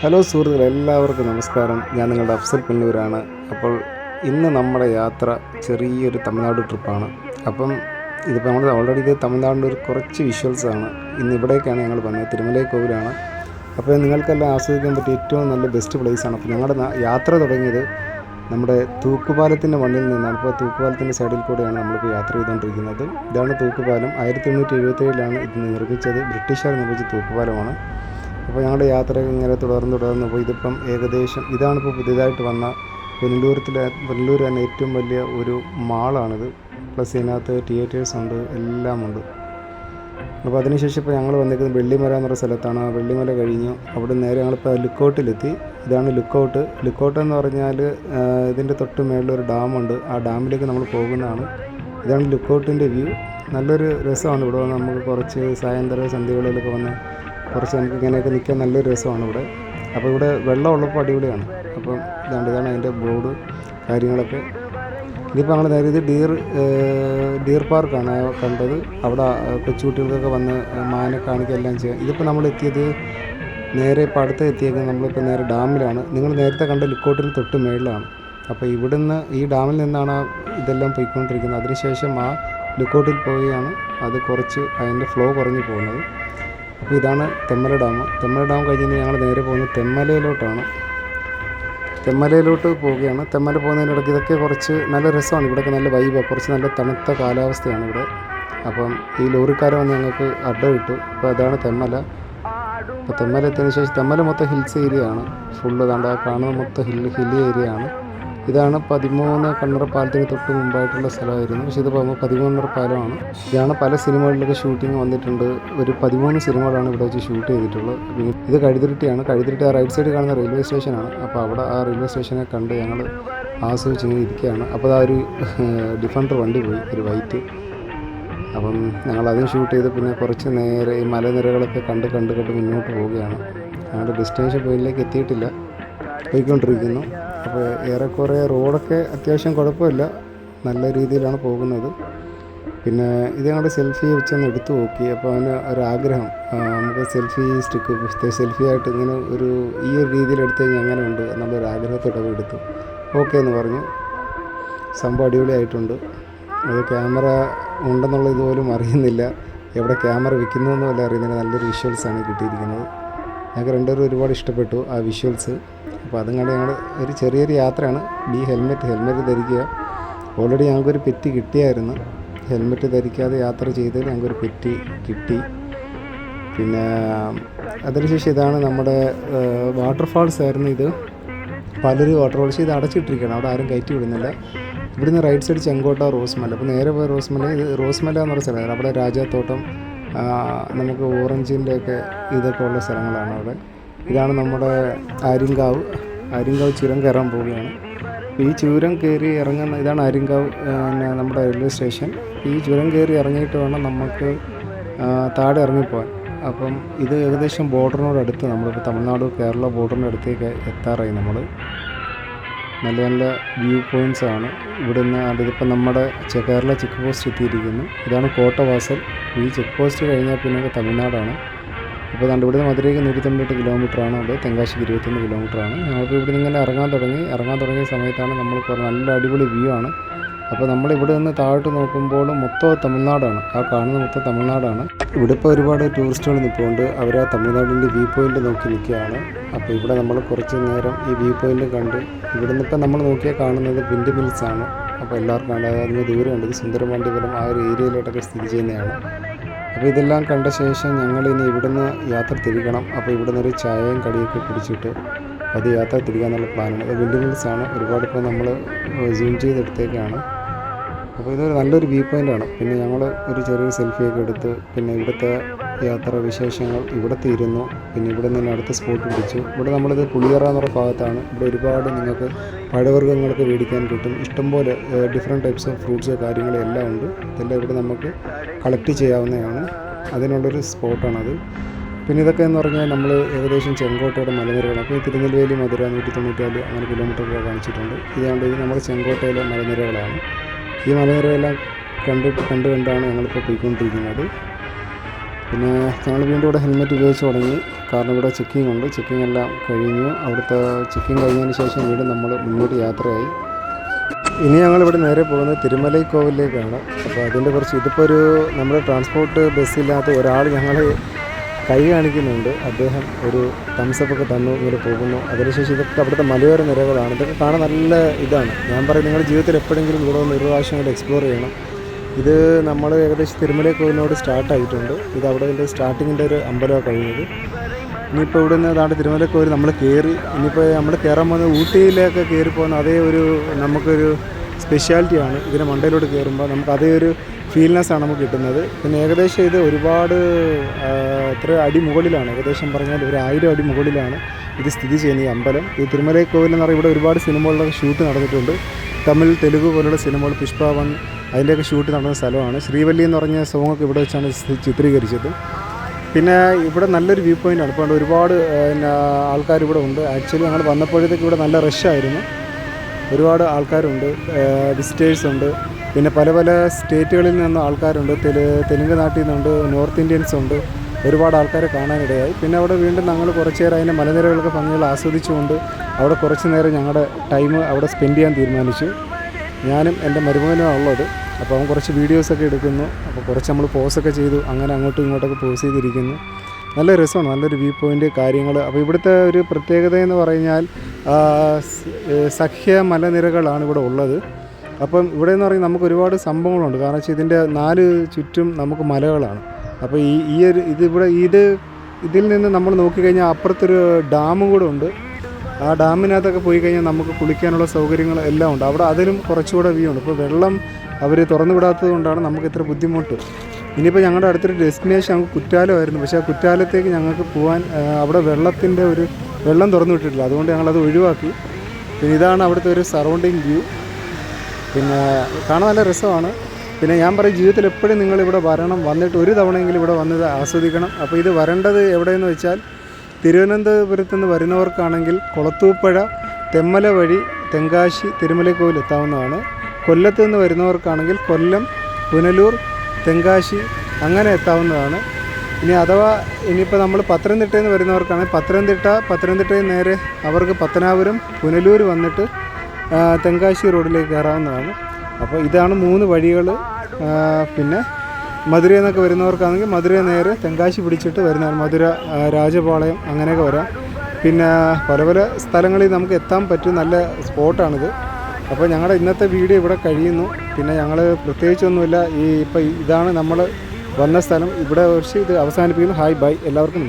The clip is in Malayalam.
ഹലോ സുഹൃത്തുക്കളെ എല്ലാവർക്കും നമസ്കാരം. ഞാൻ നിങ്ങളുടെ അഫ്സൽ പുന്നൂരാണ്. അപ്പോൾ ഇന്ന് നമ്മുടെ യാത്ര ചെറിയൊരു തമിഴ്നാട് ട്രിപ്പാണ്. അപ്പം ഇതിപ്പോൾ നമ്മൾ ഓൾറെഡി ഇത് തമിഴ്നാടിന്റെ ഒരു കുറച്ച് വിഷ്വൽസ് ആണ്. ഇന്ന് ഇവിടേക്കാണ് ഞങ്ങൾ വന്നത്. തിരുമലൈ കോവിലാണ്. അപ്പോൾ നിങ്ങൾക്കെല്ലാം ആസ്വദിക്കാൻ പറ്റിയ ഏറ്റവും നല്ല ബെസ്റ്റ് പ്ലേസാണ് അപ്പോൾ ഞങ്ങളുടെ യാത്ര തുടങ്ങിയത് നമ്മുടെ തൂക്കുപാലത്തിന്റെ മണ്ണിൽ നിന്നാണ്. ഇപ്പോൾ തൂക്കുപാലത്തിന്റെ സൈഡിൽ കൂടെയാണ് നമ്മളിപ്പോൾ യാത്ര ചെയ്തുകൊണ്ടിരിക്കുന്നത്. ഇതാണ് തൂക്കുപാലം. ആയിരത്തി എണ്ണൂറ്റി എഴുപത്തേഴിലാണ് ഇത് നിർമ്മിച്ചത്. ബ്രിട്ടീഷുകാർ നിർമ്മിച്ച തൂക്കുപാലമാണ്. അപ്പോൾ ഞങ്ങളുടെ യാത്ര ഇങ്ങനെ തുടർന്ന് തുടർന്ന് പോയി ഇതിപ്പം ഏകദേശം ഇതാണിപ്പോൾ പുതിയതായിട്ട് വന്ന പുനലൂരത്തിലെ പുനലൂർ തന്നെ ഏറ്റവും വലിയ ഒരു മാളാണിത്. പ്ലസ് ഇതിനകത്ത് തിയേറ്റേഴ്സ് ഉണ്ട് എല്ലാം ഉണ്ട്. അപ്പോൾ അതിനുശേഷം ഇപ്പോൾ ഞങ്ങൾ വന്നിരിക്കുന്നത് വെള്ളിമല എന്ന് പറയുന്ന സ്ഥലത്താണ്. ആ വെള്ളിമല കഴിഞ്ഞു അവിടെ നേരെ ഞങ്ങളിപ്പോൾ ലുക്കൗട്ടിലെത്തി. ഇതാണ് ലുക്കൗട്ട്. ലുക്കൗട്ട് എന്ന് പറഞ്ഞാൽ ഇതിന്റെ തൊട്ട് മേളിൽ ഒരു ഡാമുണ്ട്. ആ ഡാമിലേക്ക് നമ്മൾ പോകുന്നതാണ്. ഇതാണ് ലുക്കൗട്ടിന്റെ വ്യൂ. നല്ലൊരു രസമാണ് ഇവിടെ നമുക്ക് കുറച്ച് സായന്തര സന്ധ്യകളിലൊക്കെ വന്ന് കുറച്ച് ഇങ്ങനെയൊക്കെ നിൽക്കാൻ നല്ലൊരു രസമാണ് ഇവിടെ. അപ്പോൾ ഇവിടെ വെള്ളം ഉള്ളപ്പോൾ അടിപൊളിയാണ്. അപ്പം ഇതാണ് ഇതാണ് അതിന്റെ ബോർഡ് കാര്യങ്ങളൊക്കെ. ഇതിപ്പോൾ അങ്ങനെ നേരെ ഇത് ഡീർ ഡീർ പാർക്കാണ് കണ്ടത്. അവിടെ കൊച്ചുകുട്ടികൾക്കൊക്കെ വന്ന് മാനെ കാണിക്കുക എല്ലാം ചെയ്യാം. ഇതിപ്പോൾ നമ്മൾ എത്തിയത് നേരെ ഇപ്പോൾ അടുത്ത് എത്തിയേക്കുന്നത് നമ്മളിപ്പോൾ നേരെ ഡാമിലാണ്. നിങ്ങൾ നേരത്തെ കണ്ട ലുക്കോട്ടിന് തൊട്ട് മേളിലാണ്. അപ്പോൾ ഇവിടുന്ന് ഈ ഡാമിൽ നിന്നാണ് ഇതെല്ലാം പോയിക്കൊണ്ടിരിക്കുന്നത്. അതിനുശേഷം ആ ലുക്കോട്ടിൽ പോവുകയാണ്. അത് കുറച്ച് അതിന്റെ ഫ്ലോ കുറഞ്ഞു പോകുന്നത്. ഇതാണ് തെമ്മല ഡാം. തെമ്മല ഡാം കഴിഞ്ഞ് ഞങ്ങൾ നേരെ പോകുന്നത് തെമ്മലയിലോട്ടാണ്. തെമ്മലയിലോട്ട് പോവുകയാണ്. തെമ്മല പോകുന്നതിനിടയ്ക്ക് ഇതൊക്കെ കുറച്ച് നല്ല രസമാണ്. ഇവിടെയൊക്കെ നല്ല വൈബാണ് കുറച്ച് നല്ല തണുത്ത കാലാവസ്ഥയാണ് ഇവിടെ. അപ്പം ഈ ലോറിക്കാരെ വന്ന് ഞങ്ങൾക്ക് അഡ്ഡ ഇട്ടു അപ്പോൾ അതാണ് തെമ്മല. അപ്പോൾ തെമ്മല എത്തിയതിന് ശേഷം തെമ്മല മൊത്തം ഹിൽസ് ഏരിയ ആണ്. ഫുള്ള് താണ്ട കാണുന്ന മൊത്തം ഹിൽ ഹില്ലി ഏരിയ ആണ്. ഇതാണ് പതിമൂന്ന് കണ്ണറ പാലത്തിന് തൊട്ട് മുമ്പായിട്ടുള്ള സ്ഥലമായിരുന്നു. പക്ഷേ ഇത് പതിമൂന്നര പാലമാണ്. ഇതാണ് പല സിനിമകളിലൊക്കെ ഷൂട്ടിംഗ് വന്നിട്ടുണ്ട്. ഒരു പതിമൂന്ന് സിനിമകളാണ് ഇവിടെ വെച്ച് ഷൂട്ട് ചെയ്തിട്ടുള്ളത്. പിന്നെ ഇത് കഴുതിരുട്ടിയാണ്. കഴുതിരുട്ടി ആ റൈറ്റ് സൈഡ് കാണുന്ന റെയിൽവേ സ്റ്റേഷനാണ് അപ്പോൾ അവിടെ ആ റെയിൽവേ സ്റ്റേഷനെ കണ്ട് ഞങ്ങൾ ആസ്വദിച്ച് ഇങ്ങനെ ഇരിക്കുകയാണ്. അപ്പോൾ ആ ഒരു ഡിഫൻഡർ വണ്ടി പോയി ഒരു വൈറ്റ് അപ്പം ഞങ്ങൾ അതും ഷൂട്ട് ചെയ്ത് പിന്നെ കുറച്ച് നേരെ ഈ മലനിരകളൊക്കെ കണ്ട് കണ്ട് കണ്ട് മുന്നോട്ട് പോവുകയാണ്. ഞങ്ങളുടെ ഡെസ്റ്റിനേഷൻ പോയിന്റിലേക്ക് എത്തിയിട്ടില്ല. പോയിക്കൊണ്ടിരിക്കുന്നു. അപ്പോൾ ഏറെക്കുറെ റോഡൊക്കെ അത്യാവശ്യം കുഴപ്പമില്ല. നല്ല രീതിയിലാണ് പോകുന്നത്. പിന്നെ ഇത് ഞങ്ങളുടെ സെൽഫി വെച്ചൊന്ന് എടുത്തു നോക്കി. അപ്പോൾ അവന് ഒരാഗ്രഹം. നമുക്ക് സെൽഫി സ്റ്റിക്ക് സെൽഫി ആയിട്ട് ഇങ്ങനെ ഒരു ഈ ഒരു രീതിയിൽ എടുത്തു കഴിഞ്ഞാൽ അങ്ങനെ ഉണ്ട് എന്നുള്ളൊരു ആഗ്രഹത്തോടെ അവൻ എടുത്തു. ഓക്കെ എന്ന് പറഞ്ഞു. സംഭവം അടിപൊളിയായിട്ടുണ്ട്. അത് ക്യാമറ ഉണ്ടെന്നുള്ള ഇതുപോലും അറിയുന്നില്ല. എവിടെ ക്യാമറ വെക്കുന്നു എന്നുമല്ല അറിയുന്നില്ല. നല്ലൊരു വിഷ്വൽസാണ് കിട്ടിയിരിക്കുന്നത്. ഞങ്ങൾക്ക് രണ്ടുപേരും ഒരുപാട് ഇഷ്ടപ്പെട്ടു ആ വിഷ്വൽസ് അപ്പോൾ അതും കണ്ട് ഞങ്ങൾ ഒരു ചെറിയൊരു യാത്രയാണ്. ബി ഹെൽമെറ്റ് ഹെൽമെറ്റ് ധരിക്കുക. ഓൾറെഡി ഞങ്ങൾക്കൊരു പെറ്റി കിട്ടിയായിരുന്നു. ഹെൽമെറ്റ് ധരിക്കാതെ യാത്ര ചെയ്തതിൽ ഞങ്ങൾക്കൊരു പെറ്റി കിട്ടി. പിന്നെ അതിനുശേഷം ഇതാണ് നമ്മുടെ വാട്ടർഫാൾസ് ആയിരുന്നു ഇത്. പലരും വാട്ടർഫാൾസ് ഇത് അടച്ചിട്ടിരിക്കുകയാണ്. അവിടെ ആരും കയറ്റി വിടുന്നില്ല. ഇവിടുന്ന് റൈറ്റ് സൈഡ് ചെങ്കോട്ട റോസ്മല. അപ്പോൾ നേരെ പോയ റോസ്മല. ഇത് റോസ്മല എന്ന് പറഞ്ഞ സ്ഥലമാണ്. അവിടെ രാജാത്തോട്ടം നമുക്ക് ഓറഞ്ചിന്റെയൊക്കെ ഇതൊക്കെ ഉള്ള സ്ഥലങ്ങളാണ് അവിടെ. ഇതാണ് നമ്മുടെ ആര്യങ്കാവ്. ആര്യങ്കാവ് ചുരം കയറാൻ പോവുകയാണ്. ഈ ചുരം കയറി ഇറങ്ങുന്ന ഇതാണ് ആര്യങ്കാവ് പിന്നെ നമ്മുടെ റെയിൽവേ സ്റ്റേഷൻ ഈ ചുരം കയറി ഇറങ്ങിയിട്ട് വേണം നമുക്ക് താഴെ ഇറങ്ങിപ്പോകാൻ അപ്പം ഇത് ഏകദേശം ബോർഡറിനോട് അടുത്ത് നമ്മളിപ്പോൾ തമിഴ്നാട് കേരള ബോർഡറിന്റെ അടുത്തേക്ക് എത്താറായി നമ്മൾ നല്ല നല്ല വ്യൂ ആണ്. ഇവിടുന്ന് അതിപ്പം നമ്മുടെ കേരള ചെക്ക് പോസ്റ്റ് എത്തിയിരിക്കുന്നു. ഇതാണ് കോട്ടവാസൽ. ഈ ചെക്ക് പോസ്റ്റ് കഴിഞ്ഞാൽ പിന്നെ തമിഴ്നാടാണ്. ഇപ്പോൾ നമ്മുടെ ഇവിടുന്ന് മധുരയ്ക്ക് നൂറ്റി തൊണ്ണൂറ്റെട്ട് കിലോമീറ്റർ ആണ് ഉണ്ട് തെങ്കാശിക്ക് ഇരുപത്തൊന്ന് കിലോമീറ്റർ ആണ്. ഞങ്ങൾക്ക് ഇവിടുന്ന് ഇങ്ങനെ ഇറങ്ങാൻ തുടങ്ങി. ഇറങ്ങാൻ തുടങ്ങിയ സമയത്താണ് നമ്മൾ നല്ല അടിപൊളി വ്യൂ ആണ്. അപ്പോൾ നമ്മൾ ഇവിടെ നിന്ന് താഴോട്ട് നോക്കുമ്പോൾ മൊത്തം തമിഴ്നാടാണ്. ആ കാണുന്ന മൊത്തം തമിഴ്നാടാണ്. ഇവിടെ ഇപ്പോൾ ഒരുപാട് ടൂറിസ്റ്റുകൾ നിൽപ്പുണ്ട് അവർ ആ തമിഴ്നാടിന്റെ വ്യൂ പോയിന്റ് നോക്കി നിൽക്കുകയാണ്. അപ്പോൾ ഇവിടെ നമ്മൾ കുറച്ച് നേരം ഈ വ്യൂ പോയിന്റ് കണ്ട് ഇവിടെ നിന്നിപ്പോൾ നമ്മൾ നോക്കിയാൽ കാണുന്നത് വിൻഡ് മിൽസ് ആണ്. അപ്പോൾ എല്ലാവർക്കും അതിന് ദൂരെ ഉണ്ട്. ഇത് സുന്ദരപാണ്ഡിപുരം ആ ഒരു ഏരിയയിലോട്ടൊക്കെ സ്ഥിതി ചെയ്യുന്നതാണ്. അപ്പോൾ ഇതെല്ലാം കണ്ട ശേഷം ഞങ്ങൾ ഇനി ഇവിടുന്ന് യാത്ര തിരിക്കണം അപ്പോൾ ഇവിടുന്ന് ഒരു ചായയും കടിയൊക്കെ കുടിച്ചിട്ട് അത് യാത്ര തിരിക്കാന്നുള്ള പ്ലാനാണ്. അത് വിൻഡ് മിൽസ് ആണ്. ഒരുപാട് ഇപ്പോൾ നമ്മൾ സൂം ചെയ്തെടുത്തേക്കാണ്. അപ്പോൾ ഇതൊരു നല്ലൊരു വ്യൂ പോയിന്റ് ആണ്. പിന്നെ ഞങ്ങൾ ഒരു ചെറിയ സെൽഫിയൊക്കെ എടുത്ത് പിന്നെ ഇവിടുത്തെ യാത്ര വിശേഷങ്ങൾ ഇവിടെ ഇരുന്നു പിന്നെ ഇവിടെ നിന്ന് അടുത്ത സ്പോട്ട് പിടിച്ചു. ഇവിടെ നമ്മളിത് പുളിയറ എന്നുള്ള ഭാഗത്താണ്. ഇവിടെ ഒരുപാട് നിങ്ങൾക്ക് പഴവർഗങ്ങൾക്ക് മേടിക്കാൻ കിട്ടും. ഇഷ്ടംപോലെ ഡിഫറെന്റ് ടൈപ്സ് ഓഫ് ഫ്രൂട്ട്സ് കാര്യങ്ങളെല്ലാം ഉണ്ട്. ഇതെല്ലാം ഇവിടെ നമുക്ക് കളക്ട് ചെയ്യാവുന്നതാണ്. അതിനുള്ളൊരു സ്പോട്ടാണത് പിന്നെ ഇതൊക്കെ എന്ന് പറഞ്ഞാൽ നമ്മൾ ഏകദേശം ചെങ്കോട്ടയുടെ മലനിരകളാണ്. അപ്പോൾ തിരുനെൽവേലി മധുര നൂറ്റി തൊണ്ണൂറ്റാൽ അങ്ങനെ കിലോമീറ്ററൊക്കെ കാണിച്ചിട്ടുണ്ട്. ഇതാണ്ട് ഇത് നമ്മുടെ ചെങ്കോട്ടയിലെ മലനിരകളാണ്. ഈ മലനിരയെല്ലാം കണ്ട് കണ്ട് കണ്ടാണ് ഞങ്ങളിപ്പോൾ പോയിക്കൊണ്ടിരിക്കുന്നത്. പിന്നെ ഞങ്ങൾ വീണ്ടും ഇവിടെ ഹെൽമെറ്റ് ഉപയോഗിച്ച് തുടങ്ങി. കാരണം ഇവിടെ ചെക്കിംഗ് ഉണ്ട്. ചെക്കിംഗ് എല്ലാം കഴിഞ്ഞു. അവിടുത്തെ ചെക്കിംഗ് കഴിഞ്ഞതിന് ശേഷം വീണ്ടും നമ്മൾ മുന്നോട്ട് യാത്രയായി. ഇനി ഞങ്ങൾ ഇവിടെ നേരെ പോകുന്നത് തിരുമലൈ കോവിലേക്കാണ്. അപ്പോൾ അതിന്റെ കുറച്ച് ഇതിപ്പോൾ ഒരു നമ്മുടെ ട്രാൻസ്പോർട്ട് ബസ്സില്ലാത്ത ഒരാൾ ഞങ്ങൾ കൈ കാണിക്കുന്നുണ്ട്. അദ്ദേഹം ഒരു തംസപ്പ് ഒക്കെ തന്നു ഇങ്ങനെ പോകുന്നു. അതിനുശേഷം ഇതൊക്കെ അവിടുത്തെ മലയോര നിരകളാണ്. ഇതൊക്കെ കാണാൻ നല്ല ഇതാണ്. ഞാൻ പറയും നിങ്ങളുടെ ജീവിതത്തിൽ എപ്പോഴെങ്കിലും ഇവിടെ ഒന്ന് ഒരു പ്രാവശ്യം കൂടെ എക്സ്പ്ലോർ ചെയ്യണം. ഇത് നമ്മൾ ഏകദേശം തിരുമല കോവിലിനോട് സ്റ്റാർട്ട് ആയിട്ടുണ്ട്. ഇത് അവിടെ ഇതിന്റെ സ്റ്റാർട്ടിങ്ങിന്റെ ഒരു അമ്പലമാണ് കഴിഞ്ഞത്. ഇനിയിപ്പോൾ ഇവിടെ നിന്ന് അതാണ്ട് കോവിൽ നമ്മൾ കയറി ഇനിയിപ്പോൾ നമ്മൾ കയറാൻ പോകുന്ന ഊട്ടിയിലേക്ക് കയറി പോകുന്ന അതേ ഒരു നമുക്കൊരു സ്പെഷ്യാലിറ്റിയാണ് ഇതിന് മണ്ടയിലോട്ട് കയറുമ്പോൾ നമുക്ക് അതേ ഒരു ഫീൽനെസ് ആണ് നമുക്ക് കിട്ടുന്നത്. പിന്നെ ഏകദേശം ഇത് ഒരുപാട് എത്ര അടി മുകളിലാണ്. ഏകദേശം പറഞ്ഞാൽ ഒരു ആയിരം അടി മുകളിലാണ് ഇത് സ്ഥിതി ചെയ്യുന്ന ഈ അമ്പലം. ഈ തിരുമലൈ കോവിൽ എന്ന് പറയുമ്പോൾ ഇവിടെ ഒരുപാട് സിനിമകളുടെ ഷൂട്ട് നടന്നിട്ടുണ്ട്. തമിഴ് തെലുങ്ക് പോലുള്ള സിനിമകൾ പുഷ്പവൻ അതിന്റെയൊക്കെ ഷൂട്ട് നടന്ന സ്ഥലമാണ്. ശ്രീവല്ലി എന്ന് പറഞ്ഞ സോങ്ങൊക്കെ ഇവിടെ വെച്ചാണ് ചിത്രീകരിച്ചത്. പിന്നെ ഇവിടെ നല്ലൊരു വ്യൂ പോയിന്റ് ആണ്. ഇപ്പോൾ ഒരുപാട് പിന്നെ ആൾക്കാർ ഇവിടെ ഉണ്ട്. ആക്ച്വലി ഞങ്ങൾ വന്നപ്പോഴത്തേക്ക് ഇവിടെ നല്ല റഷായിരുന്നു ഒരുപാട് ആൾക്കാരുണ്ട് വിസിറ്റേഴ്സ് ഉണ്ട്. പിന്നെ പല പല സ്റ്റേറ്റുകളിൽ നിന്ന് ആൾക്കാരുണ്ട്. തെലു തെലുങ്ക് നാട്ടിൽ നിന്നുണ്ട് നോർത്ത് ഇന്ത്യൻസ് ഉണ്ട്. ഒരുപാട് ആൾക്കാരെ കാണാനിടയായി. പിന്നെ അവിടെ വീണ്ടും ഞങ്ങൾ കുറച്ച് നേരം അതിന്റെ മലനിരകളൊക്കെ ഭംഗികൾ ആസ്വദിച്ചുകൊണ്ട് അവിടെ കുറച്ച് നേരം ഞങ്ങളുടെ ടൈം അവിടെ സ്പെൻഡ് ചെയ്യാൻ തീരുമാനിച്ചു. ഞാനും എന്റെ മരുമകനും ഉള്ളത്. അപ്പോൾ അവൻ കുറച്ച് വീഡിയോസൊക്കെ എടുക്കുന്നു. അപ്പോൾ കുറച്ച് നമ്മൾ പോസൊക്കെ ചെയ്തു. അങ്ങനെ അങ്ങോട്ടും ഇങ്ങോട്ടൊക്കെ പോസ് ചെയ്തിരിക്കുന്നു. നല്ല രസമാണ്. നല്ലൊരു വ്യൂ പോയിന്റ് കാര്യങ്ങൾ. അപ്പോൾ ഇവിടുത്തെ ഒരു പ്രത്യേകത എന്ന് പറഞ്ഞാൽ സഖ്യ മലനിരകളാണ് ഇവിടെ ഉള്ളത്. അപ്പം ഇവിടെ എന്ന് പറയുന്നത് നമുക്ക് ഒരുപാട് സംഭവങ്ങളുണ്ട്. കാരണം വെച്ചാൽ ഇതിന്റെ നാല് ചുറ്റും നമുക്ക് മലകളാണ്. അപ്പോൾ ഈ ഈ ഒരു ഇതിവിടെ ഇത് ഇതിൽ നിന്ന് നമ്മൾ നോക്കിക്കഴിഞ്ഞാൽ അപ്പുറത്തൊരു ഡാമും കൂടെ ഉണ്ട്. ആ ഡാമിനകത്തൊക്കെ പോയി കഴിഞ്ഞാൽ നമുക്ക് കുളിക്കാനുള്ള സൗകര്യങ്ങൾ എല്ലാം ഉണ്ട്. അവിടെ അതിലും കുറച്ചുകൂടെ വ്യൂ ഉണ്ട്. ഇപ്പോൾ വെള്ളം അവർ തുറന്നു വിടാത്തത് കൊണ്ടാണ് നമുക്ക് ഇത്ര ബുദ്ധിമുട്ട്. ഇനിയിപ്പോൾ ഞങ്ങളുടെ അടുത്തൊരു ഡെസ്റ്റിനേഷൻ ഞങ്ങൾക്ക് കുറ്റാലമായിരുന്നു. പക്ഷേ ആ കുറ്റാലത്തേക്ക് ഞങ്ങൾക്ക് പോകാൻ അവിടെ വെള്ളത്തിന്റെ ഒരു വെള്ളം തുറന്നു വിട്ടിട്ടില്ല. അതുകൊണ്ട് ഞങ്ങളത് ഒഴിവാക്കി. പിന്നെ ഇതാണ് അവിടുത്തെ ഒരു സറൗണ്ടിങ് വ്യൂ പിന്നെ കാണാൻ നല്ല രസമാണ്. പിന്നെ ഞാൻ പറയും ജീവിതത്തിൽ എപ്പോഴും നിങ്ങളിവിടെ വരണം. വന്നിട്ട് ഒരു തവണയെങ്കിലും ഇവിടെ വന്നത് ആസ്വദിക്കണം. അപ്പോൾ ഇത് വരേണ്ടത് എവിടെയെന്ന് വെച്ചാൽ തിരുവനന്തപുരത്ത് നിന്ന് വരുന്നവർക്കാണെങ്കിൽ കുളത്തൂപ്പുഴ തെമ്മല വഴി തെങ്കാശി തിരുമലക്കോവിൽ എത്താവുന്നതാണ്. കൊല്ലത്ത് നിന്ന് വരുന്നവർക്കാണെങ്കിൽ കൊല്ലം പുനലൂർ തെങ്കാശി അങ്ങനെ എത്താവുന്നതാണ്. ഇനി അഥവാ ഇനിയിപ്പോൾ നമ്മൾ പത്തനംതിട്ടയിൽ നിന്ന് വരുന്നവർക്കാണെങ്കിൽ പത്തനംതിട്ട പത്തനംതിട്ടയിൽ നേരെ അവർക്ക് പത്തനാപുരം പുനലൂർ വന്നിട്ട് തെങ്കാശി റോഡിലേക്ക് കയറാവുന്നതാണ്. അപ്പോൾ ഇതാണ് മൂന്ന് വഴികൾ പിന്നെ മധുരയിൽ നിന്നൊക്കെ വരുന്നവർക്കാണെങ്കിൽ മധുര നേരെ തെങ്കാശി പിടിച്ചിട്ട് വരുന്നതാണ്. മധുര രാജപാളയം അങ്ങനെയൊക്കെ വരാം. പിന്നെ പല പല സ്ഥലങ്ങളിൽ നമുക്ക് എത്താൻ പറ്റും നല്ല സ്പോട്ടാണിത്. അപ്പോൾ ഞങ്ങളുടെ ഇന്നത്തെ വീഡിയോ ഇവിടെ കഴിയുന്നു. പിന്നെ ഞങ്ങൾ പ്രത്യേകിച്ചൊന്നുമില്ല. ഈ ഇപ്പം ഇതാണ് നമ്മൾ വന്ന സ്ഥലം. ഇവിടെ വെച്ച് ഇത് അവസാനിപ്പിക്കുന്നു. Hi bye. എല്ലാവർക്കും